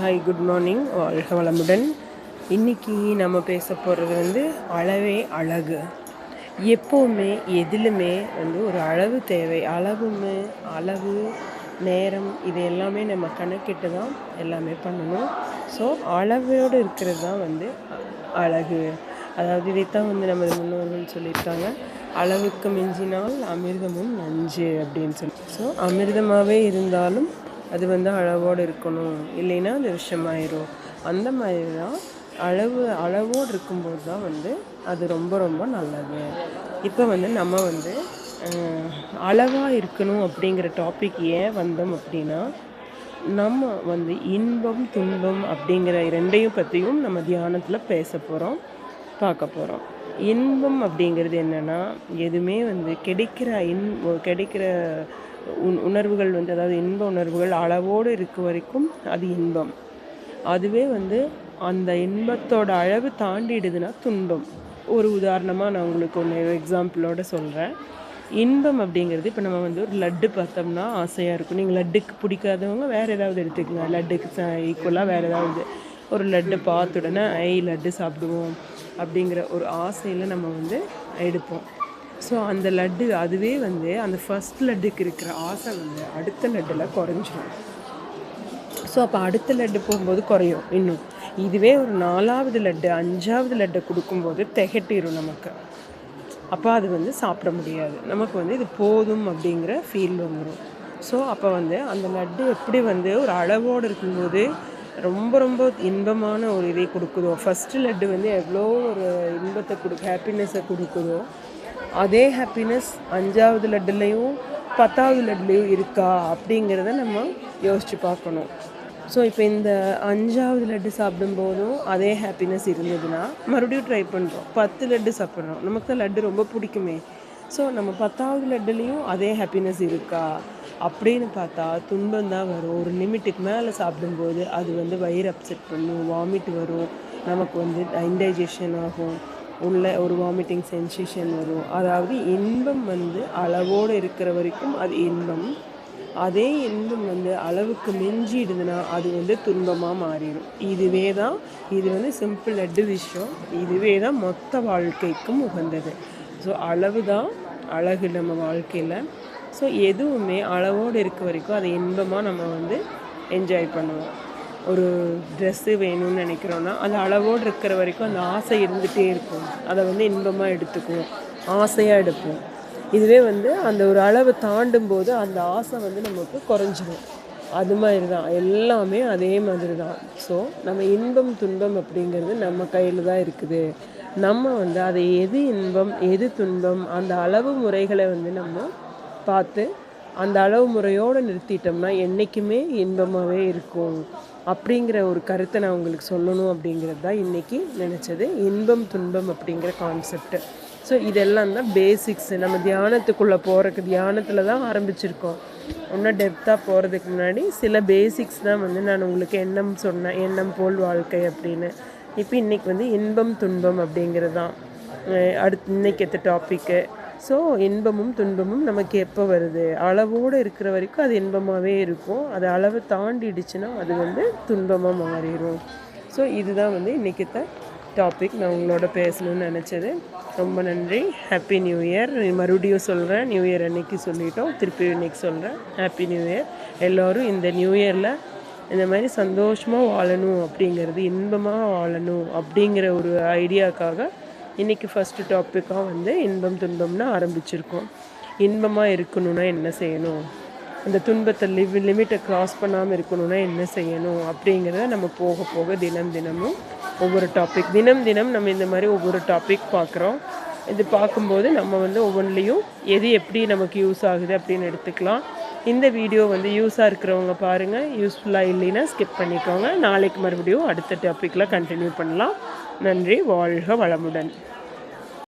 Hi good morning வாழ்க வளமுடன். இன்றைக்கி நம்ம பேச போகிறது வந்து அளவே அழகு. எப்போவுமே எதிலுமே வந்து ஒரு அளவு தேவை. அளவுமே அளவு நேரம் இது எல்லாமே நம்ம கணக்கிட்டு தான் எல்லாமே பண்ணணும். ஸோ அளவோடு இருக்கிறது தான் வந்து அழகு. அதாவது இதைத்தான் வந்து நமது முன்னோர்கள் சொல்லியிருக்காங்க. அளவுக்கு மிஞ்சினால் அமிர்தமும் நஞ்சு அப்படின்னு சொல்லி. ஸோ அமிர்தமாகவே இருந்தாலும் அது வந்து அளவோடு இருக்கணும். இல்லைன்னா அது விஷமாயிரும். அந்த மாதிரி தான் அளவு அளவோடு இருக்கும்போது தான் வந்து அது ரொம்ப ரொம்ப நல்லது. இப்போ வந்து நம்ம வந்து அளவாக இருக்கணும் அப்படிங்கிற டாபிக் ஏன் வந்தோம் அப்படின்னா நம்ம வந்து இன்பம் துன்பம் அப்படிங்கிற ரெண்டையும் பற்றியும் நம்ம தியானத்தில் பேச போகிறோம் பார்க்க போகிறோம் இன்பம் அப்படிங்கிறது என்னென்னா எதுவுமே வந்து கிடைக்கிற இன் கிடைக்கிற உணர்வுகள் வந்து அதாவது இன்ப உணர்வுகள் அளவோடு இருக்க வரைக்கும் அது இன்பம். அதுவே வந்து அந்த இன்பத்தோட அளவு தாண்டிடுதுன்னா துன்பம். ஒரு உதாரணமாக நான் உங்களுக்கு ஒன்று எக்ஸாம்பிளோட சொல்கிறேன் இன்பம் அப்படிங்கிறது இப்போ நம்ம வந்து ஒரு லட்டு பார்த்தோம்னா ஆசையாக இருக்கும். நீங்கள் லட்டுக்கு பிடிக்காதவங்க வேறு ஏதாவது எடுத்துக்கங்க. லட்டுக்கு ஈக்குவலாக வேறு ஏதாவது ஒரு லட்டு பார்த்த உடனே ஐ லட்டு சாப்பிடுவோம். அப்படிங்கிற ஒரு ஆசையில் நம்ம வந்து எடுப்போம். ஸோ அந்த லட்டு அதுவே வந்து அந்த ஃபஸ்ட் லட்டுக்கு இருக்கிற ஆசை வந்து அடுத்த லட்டில் குறைஞ்சிரும். ஸோ அப்போ அடுத்த லட்டு போகும்போது குறையும் இன்னும். இதுவே ஒரு நாலாவது லட்டு அஞ்சாவது லட்டை கொடுக்கும்போது திகட்டிடும் நமக்கு. அப்போ அது வந்து சாப்பிட முடியாது. நமக்கு வந்து இது போதும் அப்படிங்கிற ஃபீல் வந்துடும் ஸோ அப்போ வந்து அந்த லட்டு எப்படி வந்து ஒரு அளவோடு இருக்கும்போது ரொம்ப ரொம்ப இன்பமான ஒரு இதை கொடுக்குதோ ஃபஸ்ட்டு லட்டு வந்து எவ்வளோ ஒரு இன்பத்தை கொடு ஹாப்பினஸை கொடுக்குதோ அதே ஹாப்பினஸ் அஞ்சாவது லட்டுலேயும் பத்தாவது லட்டுலேயும் இருக்கா அப்படிங்கிறத நம்ம யோசித்து பார்க்கணும். ஸோ இப்போ இந்த அஞ்சாவது லட்டு சாப்பிடும்போதும் அதே ஹாப்பினஸ் இருந்ததுன்னா மறுபடியும் ட்ரை பண்ணுறோம் பத்து லட்டு சாப்பிட்றோம். நமக்கு தான் லட்டு ரொம்ப பிடிக்குமே. ஸோ நம்ம பத்தாவது லட்டுலேயும் அதே ஹாப்பினஸ் இருக்கா அப்படின்னு பார்த்தா துன்பம் தான் வரும். ஒரு லிமிட்டுக்கு மேலே சாப்பிடும்போது அது வந்து வயிறு அப்செட் பண்ணும் வாமிட் வரும். நமக்கு வந்து இன்டைஜஷன் ஆகும். உள்ள ஒரு வாமிட்டிங் சென்சேஷன் வரும். அதாவது இன்பம் வந்து அளவோடு இருக்கிற வரைக்கும் அது இன்பம். அதே இன்பம் வந்து அளவுக்கு மிஞ்சிடுதுன்னா அது வந்து துன்பமாக மாறிடும். இதுவே தான் இது வந்து சிம்பிள் லட்டு விஷயம். இதுவே தான் மொத்த வாழ்க்கைக்கும் உகந்தது. ஸோ அளவு தான் அழகு நம்ம வாழ்க்கையில். ஸோ எதுவுமே அளவோடு இருக்க வரைக்கும் அதை இன்பமாக நம்ம வந்து என்ஜாய் பண்ணுவோம். ஒரு ட்ரெஸ்ஸு வேணும்னு நினைக்கிறோன்னா அது அளவோடு இருக்கிற வரைக்கும் அந்த ஆசை இருந்துகிட்டே இருக்கும். அதை வந்து இன்பமாக எடுத்துக்குவோம். ஆசையாக எடுப்போம். இதுவே வந்து அந்த ஒரு அளவை தாண்டும் போது அந்த ஆசை வந்து நமக்கு குறைஞ்சிடும் அது மாதிரி தான் எல்லாமே அதே மாதிரி தான் ஸோ நம்ம இன்பம் துன்பம் அப்படிங்கிறது நம்ம கையில் தான் இருக்குது. நம்ம வந்து அதை எது இன்பம் எது துன்பம் அந்த அளவு முறைகளை வந்து நம்ம பார்த்து அந்த அளவு முறையோடு நிறுத்திட்டோம்னா என்றைக்குமே இன்பமாகவே இருக்கும். அப்படிங்கிற ஒரு கருத்தை நான் உங்களுக்கு சொல்லணும் அப்படிங்கிறது தான் இன்றைக்கி நினச்சது. இன்பம் துன்பம் அப்படிங்கிற கான்செப்ட்டு ஸோ இதெல்லாம் தான் பேசிக்ஸு நம்ம தியானத்துக்குள்ளே போகிறக்கு தியானத்தில் தான் ஆரம்பிச்சிருக்கோம். இன்னும் டெப்த்தாக போகிறதுக்கு முன்னாடி சில பேசிக்ஸ் தான் வந்து நான் உங்களுக்கு எண்ணம் சொன்னேன். எண்ணம் போல் வாழ்க்கை அப்படின்னு. இப்போ இன்றைக்கி வந்து இன்பம் துன்பம் அப்படிங்கிறது தான். அடுத்து இன்றைக்கி எத்த டாப்பிக்கு ஸோ இன்பமும் துன்பமும் நமக்கு எப்போ வருது? அளவோடு இருக்கிற வரைக்கும் அது இன்பமாகவே இருக்கும். அது அளவை தாண்டிடுச்சுன்னா அது வந்து துன்பமாக மாறிடும் ஸோ இதுதான் வந்து இன்றைக்கி டாபிக் நான் உங்களோட பேசணும்னு நினச்சது. ரொம்ப நன்றி. ஹாப்பி நியூ இயர் மறுபடியும் சொல்கிறேன் நியூ இயர் அன்னைக்கு சொல்லிட்டோம். திருப்பி இன்னைக்கு சொல்கிறேன் ஹாப்பி நியூ இயர் எல்லோரும் இந்த நியூ இயரில் இந்த மாதிரி சந்தோஷமாக வாழணும் அப்படிங்கிறது இன்பமாக வாழணும் அப்படிங்கிற ஒரு ஐடியாக்காக இன்றைக்கி ஃபஸ்ட்டு டாப்பிக்காக வந்து இன்பம் துன்பம்னு ஆரம்பிச்சிருக்கோம். இன்பமாக இருக்கணும்னா என்ன செய்யணும்? அந்த துன்பத்தை லிவ் லிமிட்டை க்ராஸ் பண்ணாமல் இருக்கணும்னா என்ன செய்யணும்? அப்படிங்கிறத நம்ம போக போக தினம் தினமும் ஒவ்வொரு டாபிக் தினம் தினம் நம்ம இந்த மாதிரி ஒவ்வொரு டாபிக் பார்க்குறோம். இது பார்க்கும்போது நம்ம வந்து ஒவ்வொன்றிலையும் எது எப்படி நமக்கு யூஸ் ஆகுது அப்படின்னு எடுத்துக்கலாம். இந்த வீடியோ வந்து யூஸாக இருக்கிறவங்க பாருங்கள் யூஸ்ஃபுல்லாக இல்லைன்னா ஸ்கிப் பண்ணிக்கோங்க. நாளைக்கு மறுபடியும் அடுத்த டாப்பிக்கில் கண்டினியூ பண்ணலாம். நன்றி. வாழ்க வளமுடன்.